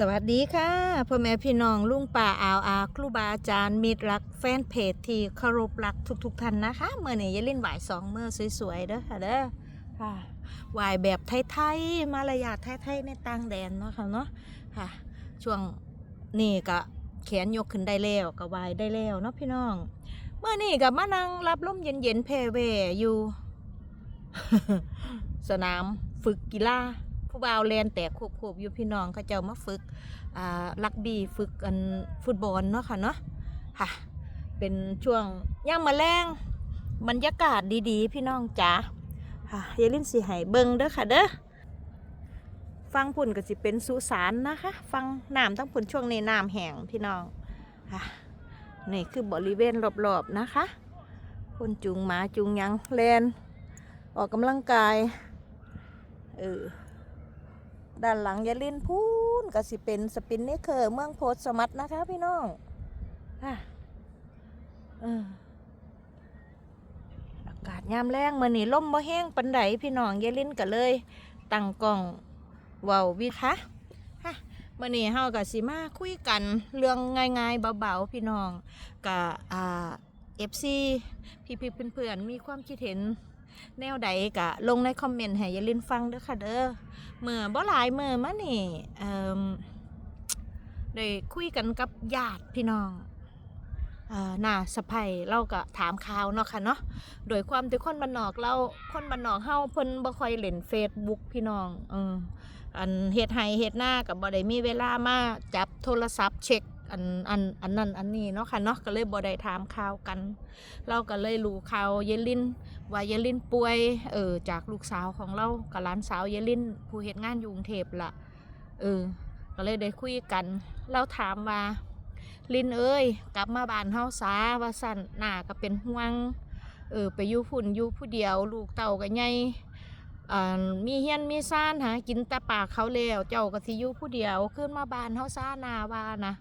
สวัสดีค่ะพ่อแม่พี่น้องลุงป่าอาวอาครูบาอาจารย์มิตรรักแฟนเพจที่เคารพรักทุกๆท่านนะคะเมื่อนี้ยายลิ่นไหวายสองเมื่อสวยๆเด้อค่ะเด้อค่ะหวายแบบไทยๆมารยาทไทยๆในต่างแดนเนาะค่ะเนาะค่ะช่วงนี้ก็แขนยกขึ้นได้แล้วก็วายได้แล้วเนาะพี่น้อง เมื่อนี้ก็มานั่งรับลมเย็นๆเพเวอยู่ สนามฝึกกีฬา ผู้บ่าวแลนแตกควบๆอยู่พี่น้องเขาเจ้ามาฝึกอ่าลักบี้ฝึกกันฟุตบอลเนาะค่ะเนาะค่ะ เป็นช่วงย่างมาแรงบรรยากาศดีๆ พี่น้องจ๋าค่ะอยาลิ้นสิให้เบิงเด้อค่ะเด้อฟังพุ่นก็สิเป็นสุสานนะคะ ฟังน้ำทั้งพุ่นช่วงในน้ำแห้งพี่น้องค่ะนี่คือบริเวณรอบๆนะคะคนจูงหมาจูงยังแลนออกกำลังกายเออ ด้านหลังยาลินพูนก็สิเป็นสปินเนเคอร์เมืองโพธิ์สมัตนะคะพี่น้องค่ะอออากาศยามแรงมื่อนี้ลมบ่แห้งปันไดพี่น้องยาลินก็เลย ตั้งกล้องเว้าวิคะค่ะมื่อนี้เฮากับสิมาคุยกันเรื่องง่ายๆเบาๆพี่น้องกับอ่า FC พี่ๆเพื่อนๆมีความคิดเห็น แนวใดกะลงในคอมเมนต์ให้อยาลินฟังเด้อค่ะเด้อเมื่อบ่หลายเมื่อมานี่เอ่มได้คุยกันกับญาติพี่น้องอ่าหน้าสะใภ้เราก็ถามข่าวเนาะค่ะเนาะ โดยความที่คนบ้านนอกเราคนบ้านนอกเฮาเพิ่นบ่ค่อยเล่น Facebook พี่น้องเอออันเฮ็ดไห้เฮ็ดหน้าก็บ่ได้มีเวลามาจับโทรศัพท์เช็ค อันอันอันนั้นอันนี้เนาะค่ะเนาะก็เลยบ่ได้ถามข่าวกัน เราก็เลยรู้ข่าวเยลินว่าเยลินป่วยเออจากลูกสาวของเรากับหลานสาวเยลินผู้เฮ็ดงานอยู่กรุงเทพล่ะเออก็เลยได้คุยกัน เราถามว่าลินเอ้ยกลับมาบ้านเฮาซาว่าสั่นหน้าก็เป็นห่วงเออไปอยู่ฝุ่นอยู่ผู้เดียว ลูกเต่าก็ใหญ่มีเฮียนมีซ่านหากินแต่ปากเขาแล้วเจ้าก็สิอยู่ผู้เดียวขึ้นมาบ้านเฮาซานาว่านะ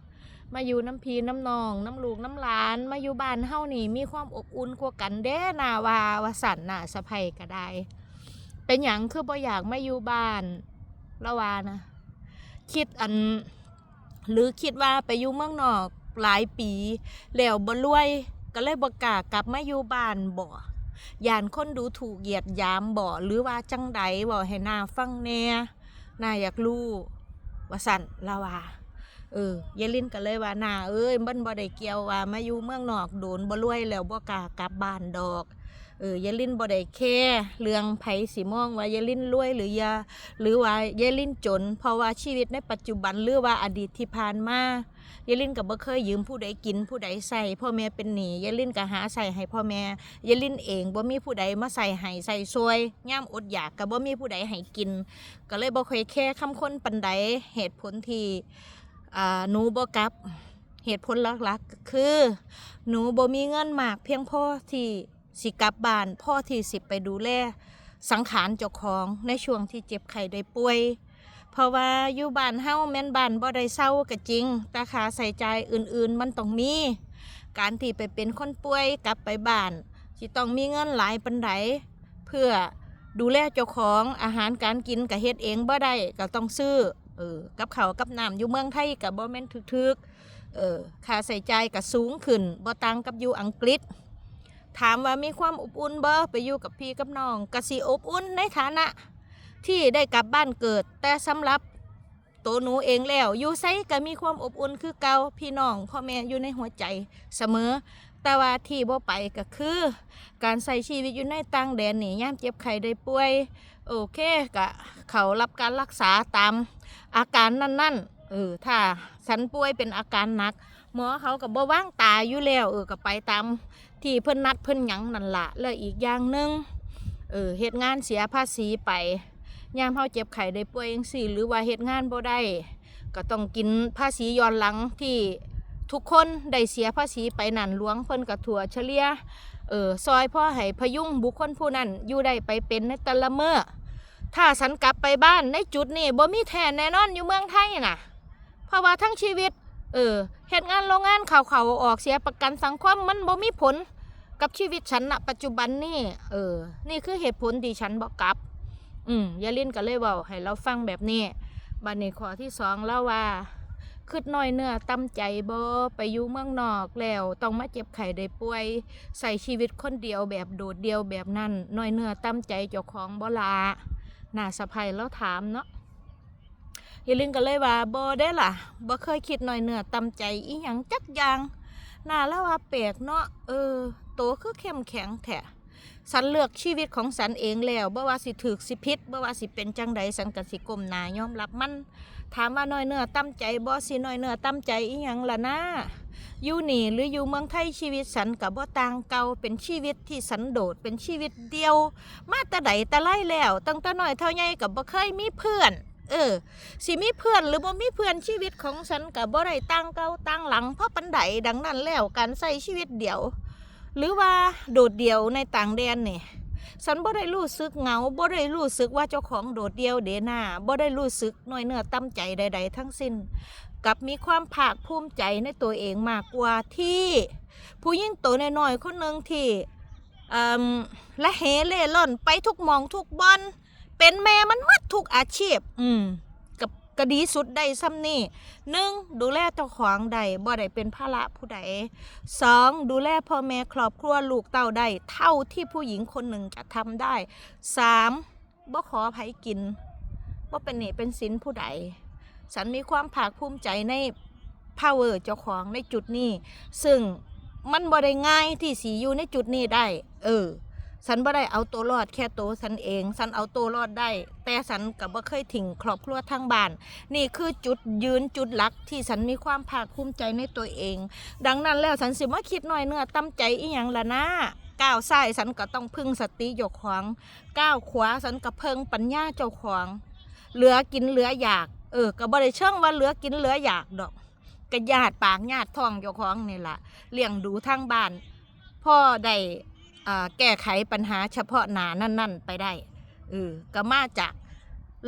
มาอยู่น้ำพีน้ำนองน้ำลูกน้ำหลาน มาอยู่บ้านเฮานี่ มีความอบอุ่นกว่ากันเด้นาวาวสันน่ะสะไพก็ได้ เป็นอย่างคือบ่อยากมาอยู่บ้านละวานะคิดอัน หรือคิดว่าไปอยู่เมืองนอกหลายปี แล้วบ่รวย ก็เลยบ่กล้ากลับมาอยู่บ้านบ่ยานคนดูถูกเหยียดยามบ่หรือว่าจังใดบ่ให้หน้าฟังแน่น่าอยากรู้ว่าสั่นละว่า เออยายลินก็เลยว่าหนาเอ้ยมันบ่ได้เกี่ยวว่ามาอยู่เมืองนอกโดนบ่รวยแล้วบ่กล้ากลับบ้านดอก เออยายลินบ่ได้แค่เรื่องไผสิมองว่ายายลินรวยหรือยาหรือว่ายายลินจน เพราะว่าชีวิตในปัจจุบันหรือว่าอดีตที่ผ่านมายายลินก็บ่เคยยืมผู้ใดกินผู้ใดใส่พ่อแม่เป็นหนี้ยายลินก็หาใส่ให้พ่อแม่ยายลินเองบ่มีผู้ใดมาใส่ให้ใส่ซวยย่ามอดอยากก็บ่มีผู้ใดให้กิน ก็เลยบ่เคยแค่คำคนปานใดเหตุผลที่ หนูบ่กลับเหตุผลหลักๆ คือ หนูบ่มีเงินมากเพียงพอที่สิกลับบ้านพ่อที่สิไปดูแลสังขารเจ้าของในช่วงที่เจ็บไข้ได้ป่วย เพราะว่าอยู่บ้านเฮาแม่นบ้านบ่ได้เศร้าก็จริง แต่ค่าใส่ใจอื่นๆ มันต้องมี การที่ไปเป็นคนป่วยกลับไปบ้านสิต้องมีเงินหลายปานใดเพื่อดูแลเจ้าของอาหารการกินก็เฮ็ดเองบ่ได้ก็ต้องซื้อ เออกับเขากับน้ำอยู่เมืองไทยกับบ่แม่นทึกๆเออค่าใส่ใจายก็สูงขึ้นบ่ต่างกับอยู่อังกฤษ ถามว่ามีความอบอุ่นบ่ไปอยู่กับพี่กับน้องก็สิอบอุ่นในฐานะ ที่ได้กลับบ้านเกิด แต่สำหรับตัวหนูเองแล้วอยู่ไสก็มีความอบอุ่นคือเก่าพี่น้องพ่อแม่อยู่ในหัวใจเสมอ แต่ว่าที่บ่ไปก็คือ การใส่ชีวิตอยู่ในต่างแดนนี่ยามเจ็บไข้ได้ป่วย โอเคก็เขารับการรักษาตาม อาการนั่นๆเออถ้าฉันป่วยเป็นอาการหนัก หมอเขาก็บ่ว่างตายอยู่แล้วเออก็ไปตามที่เพิ่นนัดเพิ่นหยังนั่นละแล้วอีกอย่างหนึ่งเออเฮ็ดงานเสียภาษีไปยามเฮาเจ็บไข้ได้ป่วยจังซี่หรือว่าเฮ็ดงานบ่ได้ก็ต้องกินภาษีย้อนหลังที่ทุกคนได้เสียภาษีไปนั่นหลวงเพิ่นก็ถั่วเฉลี่ยเออซอยพ่อให้พยุงบุคคลผู้นั้นอยู่ได้ไปเป็นในแต่ละเมื่อ ถ้าฉันกลับไปบ้านในจุดนี้บ่มีแทนแน่นอนอยู่เมืองไทยน่ะ เพราะว่าทั้งชีวิต เออเฮ็ดงานโรงงานเขาเขาๆออกเสียประกันสังคมมันบ่มีผลกับชีวิตฉันณปัจจุบันนี่ เออ นี่คือเหตุผลที่ฉันบอกกลับ อืมยาลินก็เลยว้าให้เราฟังแบบนี้บัดนี้ข้อที่สองแล้วว่าคืดน้อยเนื้อตำใจบ่ไปอยู่เมืองนอกแล้วต้องมาเจ็บไข้ได้ป่วยใส่ชีวิตคนเดียวแบบโดดเดียวแบบนั้นน้อยเนื้อตำใจเจ้าของบ่ลา หน้าสะพายแล้วถามเนาะยายลินก็เลยว่าบ่ได้ล่ะบ่เคยคิดหน้อยเนื้อตำใจอีหยังจักอย่างหน้าแล้วว่าแปลกเนาะเออโตคือเข้มแข็งแท้สันเลือกชีวิตของสันเองแล้วบ่ว่าสิถูกสิผิดบ่ว่าสิเป็นจังใดสันก็สิก้มหน้ายอมรับมัน ถามว่าน้อยเนื้อตำใจบ่สิน้อยเนื้อตำใจอีหยังล่ะนะ อยู่นี่หรืออยู่เมืองไทยชีวิตสันกับบ่ต่างเก่าเป็นชีวิตที่สันโดษเป็นชีวิตเดียว มาแต่ใดแต่ไล่แล้วตั้งแต่น้อยเท่าใหญ่กับบ่เคยมีเพื่อนเออสิมีเพื่อนหรือบ่มีเพื่อนชีวิตของฉันกับบ่ได้ต่างเก่าต่างหลังเพราะปันใดดังนั้นแล้วการใช้ชีวิตเดียว หรือว่าโดดเดี่ยวในต่างแดนนี่ฉันบ่ได้รู้สึกเหงาบ่ได้รู้สึกว่าเจ้าของโดดเดี่ยวเดหน้าบ่ได้รู้สึกน้อยเนื้อตำใจใด ๆ ทั้งสิ้น กับมีความภาคภูมิใจในตัวเองมากกว่าที่ ผู้หญิงตัวน้อยๆคนหนึ่งที่อืมละเหเล่ร่อนไปทุกมองทุกบอนเป็นแม่มันมัดทุกอาชีพ อืมกับกระดีสุดได้ซ้ำนี่หนึ่งดูแลเจ้าของใดบ่ได้เป็นภาระผู้ใดสองดูแลพ่อแม่ครอบครัวลูกเต้าได้เท่าที่ผู้หญิงคนหนึ่งจะทำได้สามบ่ขอไผกินบ่เป็นหนี้เป็นสินผู้ใด ฉันมีความภาคภูมิใจใน power เจ้าของในจุดนี้ ซึ่งมันบ่ได้ง่ายที่สีอยู่ในจุดนี้ได้ เออ ฉันบ่ได้เอาตัวรอดแค่ตัวฉันเอง ฉันเอาตัวรอดได้ แต่ฉันกับบ่เคยทิ้งครอบครัวทางบ้าน นี่คือจุดยืนจุดหลักที่ฉันมีความภาคภูมิใจในตัวเอง ดังนั้นแล้วฉันสิมาคิดหน่อยเนื้อตั้มใจอีหยังละนะก้าวซ้ายฉันก็ต้องพึ่งสติเจ้าของก้าวขวาฉันก็เพิ่งปัญญาเจ้าของ เหลือกินเหลืออยาก เออก็บ่ได้เชิงว่าเหลือกินเหลืออยากดอกก็ญาติปากญาติท้องเจ้าของนี่ล่ะเลี้ยงดูทางบ้านพ่อได้แก้ไขปัญหาเฉพาะหนานั่น ๆ ไปได้เออก็มาจาก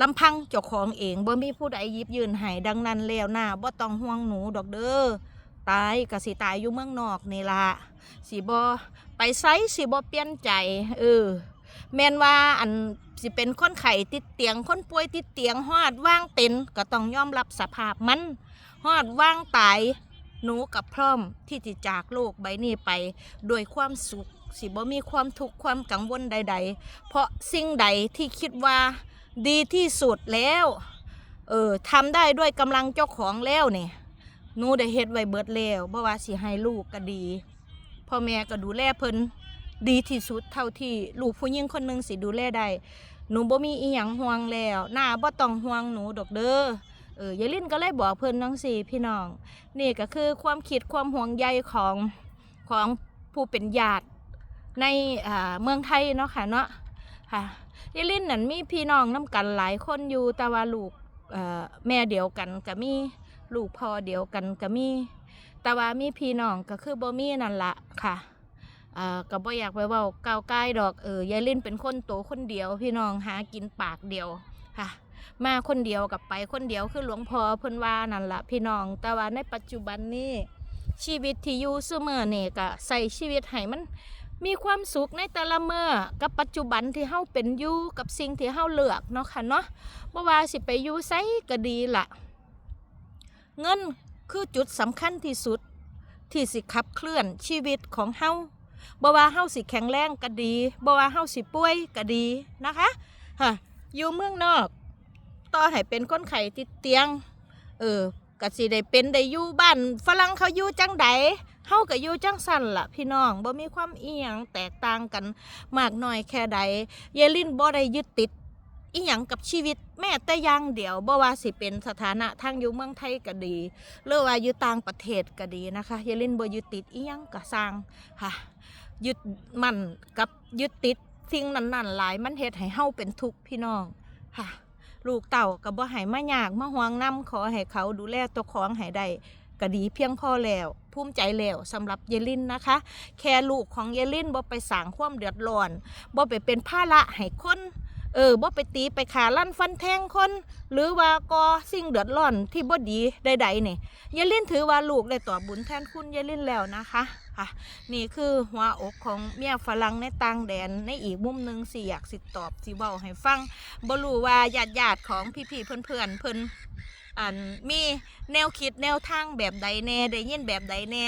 ลำพังเจ้าของเองบ่มีผู้ใดยิบยืนให้ดังนั้นแล้วหน้าบ่ต้องห่วงหนูดอกเด้อตายก็สิตายอยู่เมืองนอกนี่ล่ะสิบ่ไปไสสิบ่เปลี่ยนใจเออ แม่นว่าอันสิเป็นคนไข้ติดเตียงคนป่วยติดเตียงฮอดว่างเต็นก็ต้องยอมรับสภาพมันฮอดว่างตายหนูกับพร้อมที่จะจากโลกใบนี้ไปด้วยความสุขสิบ่มีความทุกข์ความกังวลใด ๆ เพราะสิ่งใดที่คิดว่าดีที่สุดแล้วเออทำได้ด้วยกำลังเจ้าของแล้วเนี่ยหนูได้เฮ็ดไว้เบิดแล้วบ่ว่าสิให้ลูกก็ดีพ่อแม่ก็ดูแลเพิ่น ดีที่สุดเท่าที่ลูกผู้หญิงคนหนึ่งสิดูแลได้หนูบ่มีอีหยังห่วงแล้วหน้าบ่ต้องห่วงหนูดอกเด้อเออยายลินก็เลยบอกเพิ่นทั้งสี่พี่น้อง นี่ก็คือความคิดความห่วงใยของของผู้เป็นญาติในอ่าเมืองไทยเนาะค่ะเนาะค่ะยายลินนั่นมีพี่น้องน้กันหลายคนอยู่แต่ว่าลูกเอ่อแม่เดียวกันก็มีลูกพ่อเดียวกันก็มีแต่ว่ามีพี่น้องก็คือบ่มีนั่นละค่ะ อ่าก็บ่อยากไปเว้าก้าวไกลดอกเออยายลินเป็นคนโตคนเดียว พี่น้องหากินปากเดียวค่ะมาคนเดียวกับไปคนเดียวคือหลวงพ่อเพิ่นว่านั่นละพี่น้อง แต่ว่าในปัจจุบันนี้ชีวิตที่อยู่ซุมื้อนี่ก็ใส่ชีวิตให้มันมีความสุขในแต่ละเมื่อกับปัจจุบันที่เฮาเป็นอยู่กับสิ่งที่เฮาเลือกเนาะค่ะเนาะบ่ว่าสิไปอยู่ไสก็ดีละเงินคือจุดสำคัญที่สุดที่สิขับเคลื่อนชีวิตของเฮา บ่ว่าเฮาสิแข็งแรงก็ดีบ่ว่าเฮาสิป่วยก็ดีนะคะฮะอยู่เมืองนอก ต่อให้เป็นคนไข้ติดเตียง เออก็สิได้เป็นได้อยู่บ้านฝรั่งเขาอยู่จังใดเฮาก็อยู่จังสั่นล่ะ พี่น้องบ่มีความเอียงแตกต่างกันมากน้อยแค่ใด เยลินบ่ได้ยึดติด อีหยังกับชีวิตแม้แต่ย่างเดียวบ่ว่าสิเป็นสถานะทางอยู่เมืองไทยก็ดีหรือว่าอยู่ต่างประเทศก็ดีนะคะเยลินบ่ยึดติดอีหยังก็สร้างค่ะยึดมั่นกับยึดติดสิ่งนั้นๆหลายมันเฮ็ดให้เฮาเป็นทุกข์พี่น้องค่ะลูกเต่าก็บบ่ให้มายากมาห่วงนํขอให้เขาดูแลตัวของให้ได้ก็ดีเพียงพอแล้วภูมิใจแล้วสำหรับเยลินนะคะ แค่ลูกของเยลินบ่ไปสร้างความเดือดร้อนบ่ไปเป็นภาระให้คน เออบ่ไปตีไปขาลั่นฟันแทงคน หรือว่าก่อสิ่งเดือดร้อนที่บ่ดีใดๆนี่ยายลินถือว่าลูกได้ตอบบุญแทนคุณยายลินแล้วนะคะค่ะนี่คือหัวอกของเมียฝรั่งในต่างแดนในอีกมุมหนึ่งสิอยากสิตอบสิเบ้าให้ฟังบ่รู้ว่าญาติญาติๆของพี่ๆเพื่อนๆเพิ่น อันมีแนวคิดแนวทางแบบใดแน่ได้ยินแบบใดแน่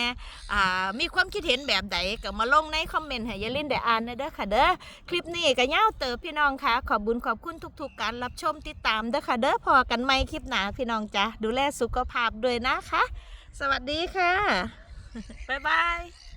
อ่ามีความคิดเห็นแบบใดก็มาลงในคอมเมนต์ให้ยายลินได้อ่านน่อยเด้อค่ะเด้อคลิปนี้ก็ยาเติบพี่น้องค่ะ ขอบบุญขอบคุณทุก ๆ การรับชมติดตามเด้อค่ะเด้อพอกันใหมคลิปหนาพี่น้องจ้ะดูแลสุขภาพด้วยนะคะ สวัสดีค่ะบ๊ายบาย